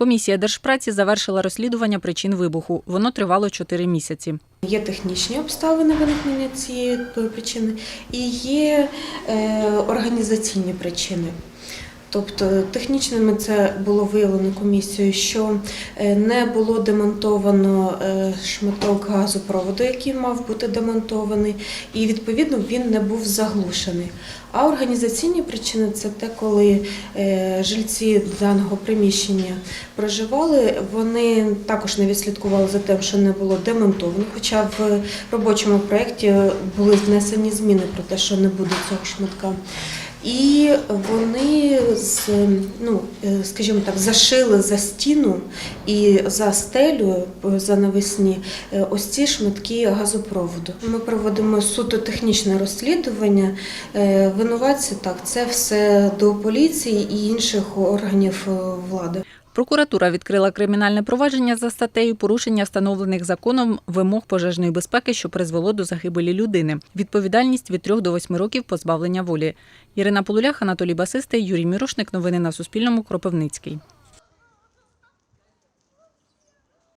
Комісія держпраці завершила розслідування причин вибуху. Воно тривало 4 місяці. Є технічні обставини виникнення цієї причини і є е, організаційні причини. Тобто технічними це було виявлено комісією, що е, не було демонтовано е, шматок газопроводу, який мав бути демонтований, і відповідно він не був заглушений. А організаційні причини це те, коли е, жильці даного приміщення проживали, вони також не відслідкували за тим, що не було демонтовано. Хоча в робочому проєкті були внесені зміни про те, що не буде цього шматка. І вони з ну, е, скажімо так, зашили за стіну і за стелю е, за навесні е, ось ці шматки газопроводу. Ми проводимо суто технічне розслідування. Винуватці так, це все до поліції і інших органів влади. Прокуратура відкрила кримінальне провадження за статтею порушення встановлених законом вимог пожежної безпеки, що призвело до загибелі людини. Відповідальність від 3 до 8 років позбавлення волі. Ірина Полулях, Анатолій Басистий, Юрій Мірошник. Новини на Суспільному. Кропивницький.